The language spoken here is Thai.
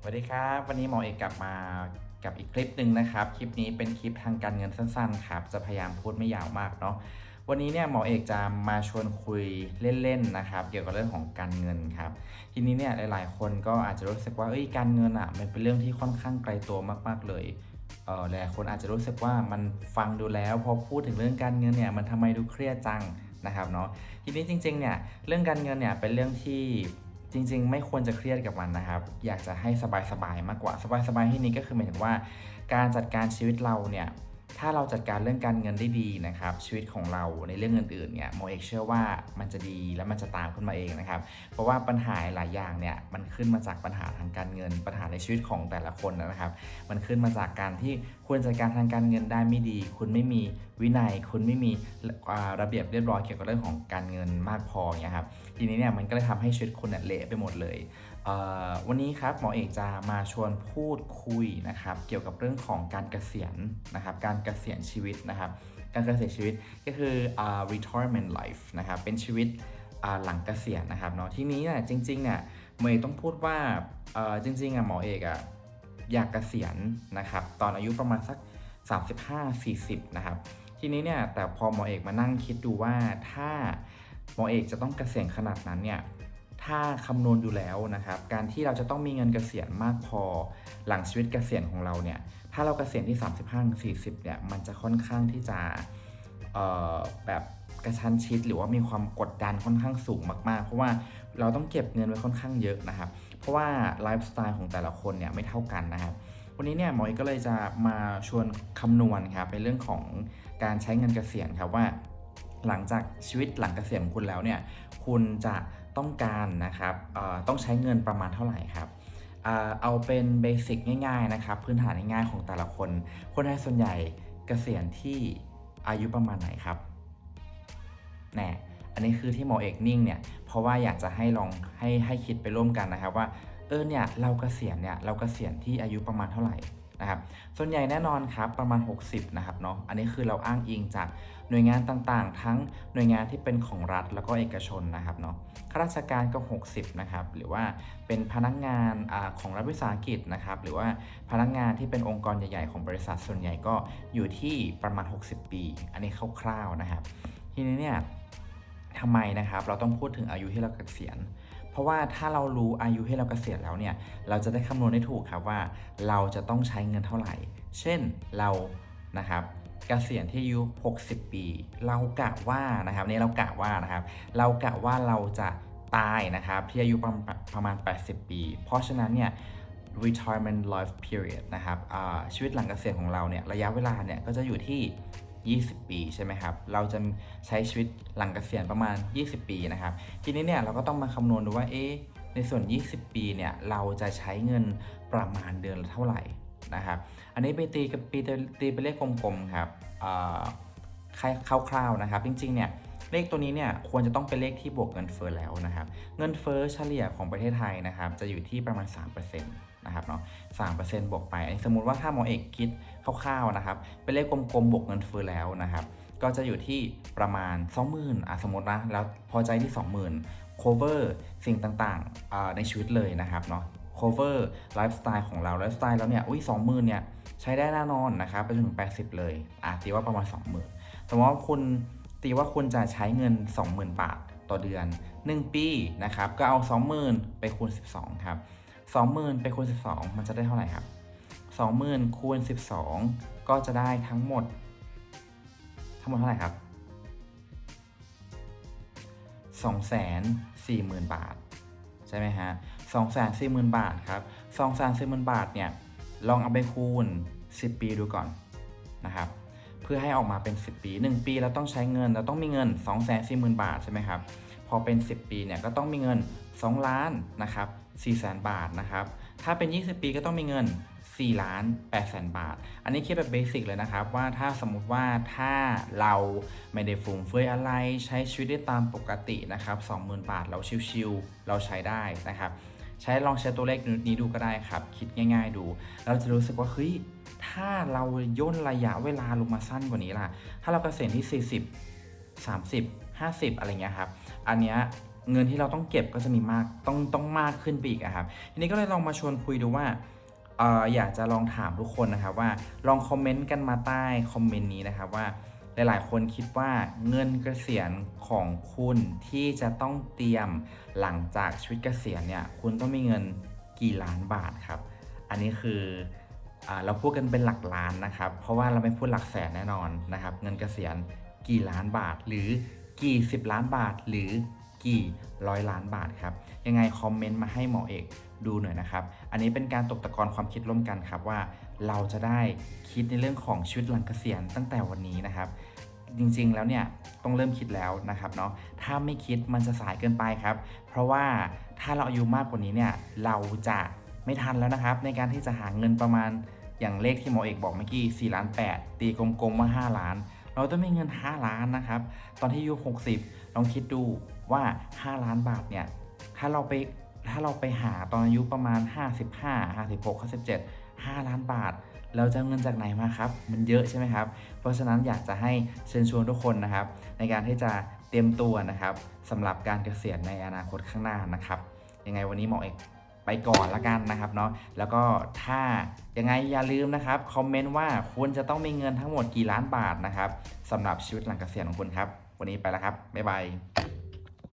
สวัสดีครับ วันนี้หมอเอกกลับมากับอีกคลิปหนึ่งนะครับ คลิปนี้เป็นคลิปทางการเงินสั้นๆ ครับ จะพยายามพูดไม่ยาวมากเนาะ วันนี้เนี่ยหมอเอกจะมาชวนคุยเล่นๆนะครับ เกี่ยวกับเรื่องของการเงินครับ ทีนี้เนี่ยหลายๆ คนก็อาจจะรู้สึกว่าเอ้ยการเงินอะมันเป็นเรื่องที่ค่อนข้างไกลตัวมากๆเลยเออหลายคนอาจจะรู้สึกว่ามันฟังดูแล้วพอพูดถึงเรื่องการเงินเนี่ยมันทำไมดูเครียดจังนะครับเนาะทีนี้จริงๆเนี่ยเรื่องการเงินเนี่ยเป็นเรื่องที่ จริงๆ ไม่ควรจะเครียดกับมันนะครับ อยากจะให้สบายๆมากกว่าสบายๆที่นี้ก็คือหมายถึงว่า การจัดการชีวิตเราเนี่ย ถ้าเราจัดการเรื่องการเงินได้ดีนะครับ ชีวิตของเราในเรื่องอื่นๆเนี่ยโมเอกเชื่อว่ามันจะดีและมันจะตามขึ้นมาเองนะครับ เพราะว่าปัญหาหลายอย่างเนี่ยมันขึ้นมาจากปัญหาทางการเงิน ปัญหาในชีวิตของแต่ละคนนะครับ มันขึ้นมาจากการที่คุณจัดการทางการเงินได้ไม่ดี คุณไม่มีวินัย คุณไม่มีระเบียบเรียบร้อยเกี่ยวกับเรื่องของการเงินมากพอเงี้ยครับทีนี้เนี่ยมันก็เลยทำให้ชีวิตคุณเนี่ยเละไปหมดเลย วันนี้ครับหมอเอกจะมาชวนพูดคุยนะครับเกี่ยวกับเรื่องของการเกษียณนะครับการเกษียณชีวิตนะครับการเกษียณชีวิตก็คือ retirement life นะครับเป็นชีวิตหลังเกษียณนะครับเนาะทีนี้เนี่ยจริงๆเนี่ยหมอเอกต้องพูดว่าจริงๆอะหมอเอกอะอยากเกษียณนะครับตอนอายุประมาณสัก 35-40นะครับทีนี้เนี่ยแต่พอหมอเอกมานั่งคิดดูว่าถ้าหมอเอกจะต้องเกษียณขนาดนั้นเนี่ย ถ้าคำนวณดูแล้วนะครับการที่เราจะต้องมีเงินเกษียณมากพอหลังชีวิตเกษียณของเราเนี่ยถ้าเราเกษียณที่ 35-40เนี่ยมันจะค่อนข้างที่จะแบบกระชั้นชิดหรือว่ามีความกดดันค่อนข้างสูงมาก ๆ เพราะว่าเราต้องเก็บเงินไว้ค่อนข้างเยอะนะครับ เพราะว่าไลฟ์สไตล์ของแต่ละคนเนี่ยไม่เท่ากันนะครับ วันนี้เนี่ยหมอยก็เลยจะมาชวนคำนวณครับในเรื่องของการใช้เงินเกษียณครับว่า หลังจากชีวิตหลังเกษียณคุณแล้วเนี่ยคุณจะ ต้องการนะครับเอ่อต้องใช้เงินประมาณเท่าไหร่ครับเอ่อเอาเป็นเบสิกง่ายๆนะครับพื้นฐานง่ายๆของแต่ละคน คนไทยส่วนใหญ่เกษียณที่อายุประมาณไหนครับแน่อันนี้คือที่หมอเอกนิ่งเนี่ยเพราะว่าอยากจะให้ลองให้ให้คิดไปร่วมกันนะครับว่าเออเนี่ยเราเกษียณเนี่ยเราเกษียณที่อายุประมาณเท่าไหร่ นะครับส่วนใหญ่แน่นอนครับประมาณ 60นะครับเนาะอันนี้คือเราอ้างอิงจากหน่วยงานต่างๆ ทั้งหน่วยงานที่เป็นของรัฐแล้วก็เอกชนนะครับเนาะข้าราชการก็ 60นะครับหรือว่าเป็นพนักงานอของรัฐวิสาหกิจนะครับหรือว่าพนักงานที่เป็นองค์กรใหญ่ๆ ของบริษัทส่วนใหญ่ก็อยู่ที่ประมาณ 60 ปี อันนี้คร่าวๆนะครับทีนี้เนี่ยทำไมนะครับเราต้องพูดถึงอายุที่เราเกษียณ เพราะว่าถ้าเรารู้อายุที่เราเกษียณแล้วเนี่ย เราจะได้คำนวณได้ถูกครับว่า เราจะต้องใช้เงินเท่าไหร่ เช่นเรานะครับกเกษียณที่อายุ 60 ปี เรากะว่านะครับนี่เรากะว่านะครับ เรากะว่าเราจะตายนะครับที่อายุประมาณประมาณ 80 ปี เพราะฉะนั้นเนี่ย retirement life period นะครับชีวิตหลังเกษียณของเราเนี่ยระยะเวลาเนี่ยก็จะอยู่ที่ 20 ปีใช่ไหมครับ เราจะใช้ชีวิตหลังเกษียณประมาณ 20 ปีนะครับ ทีนี้เนี่ยเราก็ต้องมาคำนวณดูว่าเอ๊ะในส่วน 20 ปีเนี่ยเราจะใช้เงินประมาณเดือนละเท่าไหร่นะครับ อันนี้ไปตีกับปีตีเป็นเลขกลมๆครับคร่าวๆนะครับ จริงๆเนี่ยเลขตัวนี้เนี่ยควรจะต้องเป็นเลขที่บวกเงินเฟ้อแล้วนะครับ เงินเฟ้อเฉลี่ยของประเทศไทยนะครับ จะอยู่ที่ประมาณ 3%นะครับเนาะ3%บวกไปอันนี้สมมุติว่าถ้าหมอเอกคิดคร่าวๆนะครับ เป็นเลขกลมๆบวกเงินเฟ้อแล้วนะครับ ก็จะอยู่ที่ประมาณ 20,000อะสมมตินะ แล้วพอใจที่ 20,000 cover สิ่งต่างๆในชีวิตเลยนะครับเนาะ cover ไลฟ์สไตล์ของเราไลฟ์สไตล์แล้วเนี่ย อุ้ย20,000เนี่ยใช้ได้แน่นอนนะครับไปจนถึง 80 เลยอะตีว่าประมาณ 20,000สมมติว่าคุณตีว่าคุณจะใช้เงิน 20,000 บาทต่อเดือน 1 ปีนะครับ ก็เอา 20,000 ไปคูณ 12 ครับ 20,000ไปคูณ 12 มันจะได้เท่าไหร่ครับ 20,000คูณ 12 ก็จะได้ทั้งหมด ทั้งหมดเท่าไหร่ครับ 240,000 บาท ใช่ไหมฮะ 240,000 บาทครับ 240,000 บาทเนี่ย ลองเอาไปคูณ 10 ปีดูก่อนนะครับ เพื่อให้ออกมาเป็น 10 ปี 1 ปีเราต้องใช้เงินเราต้องมีเงิน 240,000 บาทใช่ไหมครับพอเป็น 10 ปีเนี่ยก็ต้องมีเงิน 2 ล้านนะครับ4แสนบาทนะครับถ้าเป็น 20 ปีก็ต้องมีเงิน4ล้าน8แสนบาท อันนี้คิดแบบเบสิกเลยนะครับ ว่าถ้าสมมุติว่าถ้าเราไม่ได้ฟุ่มเฟือยอะไรใช้ชีวิตได้ตามปกตินะครับ20,000 บาทเราชิวๆเราใช้ได้นะครับ ใช้ลองใช้ตัวเลขนี้ดูก็ได้ครับ คิดง่าย ๆ ดู เราจะรู้สึกว่าเฮ้ยถ้าเราย่นระยะเวลาลงมาสั้นกว่านี้ล่ะ ถ้าเราเกษียณที่ 40 30 50 อะไรเงี้ยครับ อันเนี้ยเงินที่เราต้องเก็บก็จะมีมาก ต้องต้องมากขึ้นไปอีกครับ ทีนี้ก็เลยลองมาชวนคุยดูว่าเอออยากจะลองถามทุกคนนะครับว่าลองคอมเมนต์กันมาใต้คอมเมนต์นี้นะครับว่า หลายๆ คนคิดว่าเงินเกษียณของคุณที่จะต้องเตรียมหลังจากชีวิตเกษียณเนี่ยคุณต้องมีเงินกี่ล้านบาทครับ อันนี้คืออเราพูดกันเป็นหลักล้านนะครับ เพราะว่าเราไม่พูดหลักแสนแน่นอนนะครับ เงินเกษียณกี่ล้านบาท หรือกี่สิบล้านบาท หรือกี่ร้อยล้านบาทครับ ยังไงคอมเมนต์มาให้หมอเอกดูหน่อยนะครับ อันนี้เป็นการตกตะกอนความคิดร่วมกันครับว่า เราจะได้คิดในเรื่องของชีวิตหลังเกษียณตั้งแต่วันนี้นะครับจริงๆ แล้วเนี่ยต้องเริ่มคิดแล้วนะครับเนาะถ้าไม่คิดมันจะสายเกินไปครับ เพราะว่าถ้าเราอายุมากกว่านี้เนี่ยเราจะไม่ทันแล้วนะครับ ในการที่จะหาเงินประมาณอย่างเลขที่หมอเอกบอกเมื่อกี้4ล้าน8ตีกลมๆว่า5ล้าน เราต้องมีเงิน 5 ล้านนะครับ ตอนที่อายุ60 ลองคิดดูว่า 5 ล้านบาทเนี่ยถ้าเราไปถ้าเราไปหาตอนอายุประมาณ 55 56 57 5 ล้านบาท เราจะเอาเงินจากไหนมาครับ มันเยอะใช่ไหมครับ เพราะฉะนั้นอยากจะให้เชิญชวนทุกคนนะครับ ในการที่จะเตรียมตัวนะครับสำหรับการเกษียณในอนาคตข้างหน้านะครับ ยังไงวันนี้หมอเอกไปก่อนละกันนะครับเนาะแล้วก็ถ้ายังไงอย่าลืมนะครับคอมเมนต์ว่าคุณจะต้องมีเงินทั้งหมดกี่ล้านบาทนะครับสำหรับชีวิตหลังเกษียณของคุณครับ วันนี้ไปแล้วครับ บ๊ายบาย